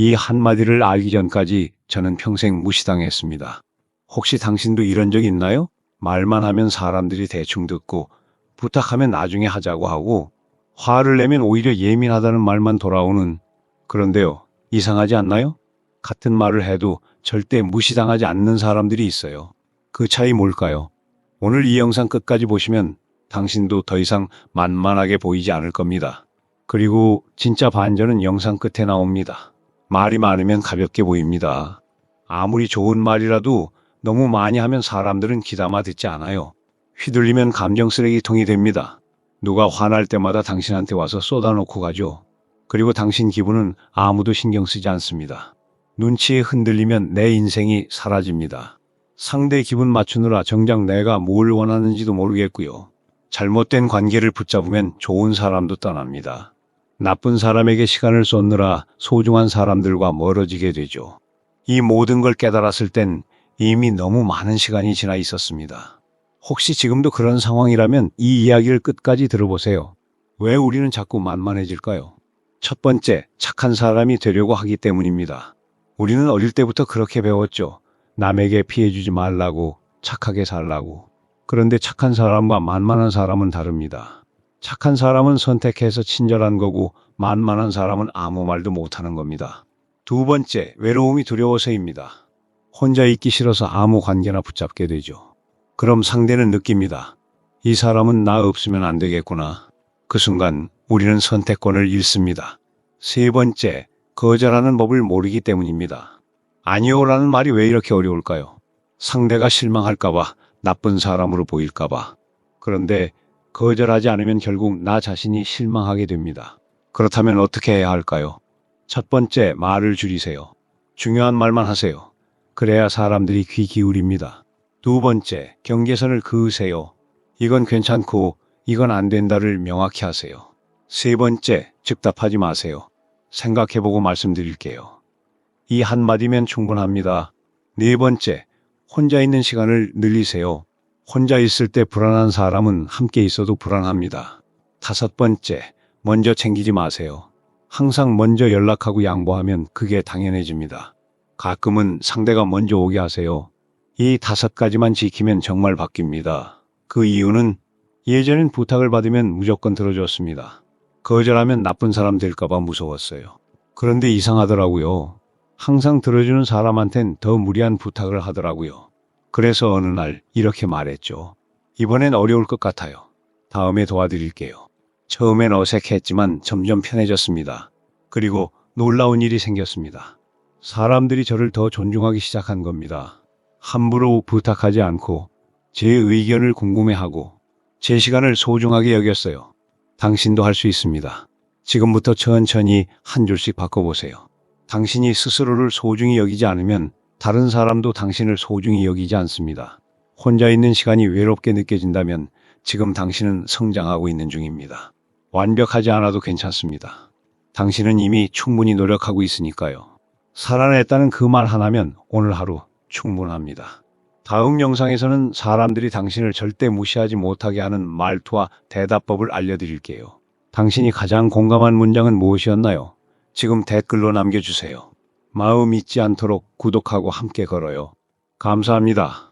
이 한마디를 알기 전까지 저는 평생 무시당했습니다. 혹시 당신도 이런 적 있나요? 말만 하면 사람들이 대충 듣고 부탁하면 나중에 하자고 하고 화를 내면 오히려 예민하다는 말만 돌아오는 그런데요. 이상하지 않나요? 같은 말을 해도 절대 무시당하지 않는 사람들이 있어요. 그 차이 뭘까요? 오늘 이 영상 끝까지 보시면 당신도 더 이상 만만하게 보이지 않을 겁니다. 그리고 진짜 반전은 영상 끝에 나옵니다. 말이 많으면 가볍게 보입니다. 아무리 좋은 말이라도 너무 많이 하면 사람들은 귀담아 듣지 않아요. 휘둘리면 감정 쓰레기통이 됩니다. 누가 화날 때마다 당신한테 와서 쏟아놓고 가죠. 그리고 당신 기분은 아무도 신경 쓰지 않습니다. 눈치에 흔들리면 내 인생이 사라집니다. 상대 기분 맞추느라 정작 내가 뭘 원하는지도 모르겠고요. 잘못된 관계를 붙잡으면 좋은 사람도 떠납니다. 나쁜 사람에게 시간을 쏟느라 소중한 사람들과 멀어지게 되죠. 이 모든 걸 깨달았을 땐 이미 너무 많은 시간이 지나 있었습니다. 혹시 지금도 그런 상황이라면 이 이야기를 끝까지 들어보세요. 왜 우리는 자꾸 만만해질까요? 첫 번째, 착한 사람이 되려고 하기 때문입니다. 우리는 어릴 때부터 그렇게 배웠죠. 남에게 피해주지 말라고, 착하게 살라고. 그런데 착한 사람과 만만한 사람은 다릅니다. 착한 사람은 선택해서 친절한 거고, 만만한 사람은 아무 말도 못하는 겁니다. 두 번째, 외로움이 두려워서입니다. 혼자 있기 싫어서 아무 관계나 붙잡게 되죠. 그럼 상대는 느낍니다. 이 사람은 나 없으면 안 되겠구나. 그 순간 우리는 선택권을 잃습니다. 세 번째, 거절하는 법을 모르기 때문입니다. 아니요라는 말이 왜 이렇게 어려울까요? 상대가 실망할까봐, 나쁜 사람으로 보일까봐. 그런데 거절하지 않으면 결국 나 자신이 실망하게 됩니다. 그렇다면 어떻게 해야 할까요? 첫 번째, 말을 줄이세요. 중요한 말만 하세요. 그래야 사람들이 귀 기울입니다. 두 번째, 경계선을 그으세요. 이건 괜찮고 이건 안 된다를 명확히 하세요. 세 번째, 즉답하지 마세요. 생각해보고 말씀드릴게요. 이 한마디면 충분합니다. 네 번째, 혼자 있는 시간을 늘리세요. 혼자 있을 때 불안한 사람은 함께 있어도 불안합니다. 다섯 번째, 먼저 챙기지 마세요. 항상 먼저 연락하고 양보하면 그게 당연해집니다. 가끔은 상대가 먼저 오게 하세요. 이 다섯 가지만 지키면 정말 바뀝니다. 그 이유는 예전엔 부탁을 받으면 무조건 들어줬습니다. 거절하면 나쁜 사람 될까봐 무서웠어요. 그런데 이상하더라고요. 항상 들어주는 사람한텐 더 무리한 부탁을 하더라고요. 그래서 어느 날 이렇게 말했죠. 이번엔 어려울 것 같아요. 다음에 도와드릴게요. 처음엔 어색했지만 점점 편해졌습니다. 그리고 놀라운 일이 생겼습니다. 사람들이 저를 더 존중하기 시작한 겁니다. 함부로 부탁하지 않고 제 의견을 궁금해하고 제 시간을 소중하게 여겼어요. 당신도 할 수 있습니다. 지금부터 천천히 한 줄씩 바꿔보세요. 당신이 스스로를 소중히 여기지 않으면 다른 사람도 당신을 소중히 여기지 않습니다. 혼자 있는 시간이 외롭게 느껴진다면 지금 당신은 성장하고 있는 중입니다. 완벽하지 않아도 괜찮습니다. 당신은 이미 충분히 노력하고 있으니까요. 살아냈다는 그 말 하나면 오늘 하루 충분합니다. 다음 영상에서는 사람들이 당신을 절대 무시하지 못하게 하는 말투와 대답법을 알려드릴게요. 당신이 가장 공감한 문장은 무엇이었나요? 지금 댓글로 남겨주세요. 마음 잊지 않도록 구독하고 함께 걸어요. 감사합니다.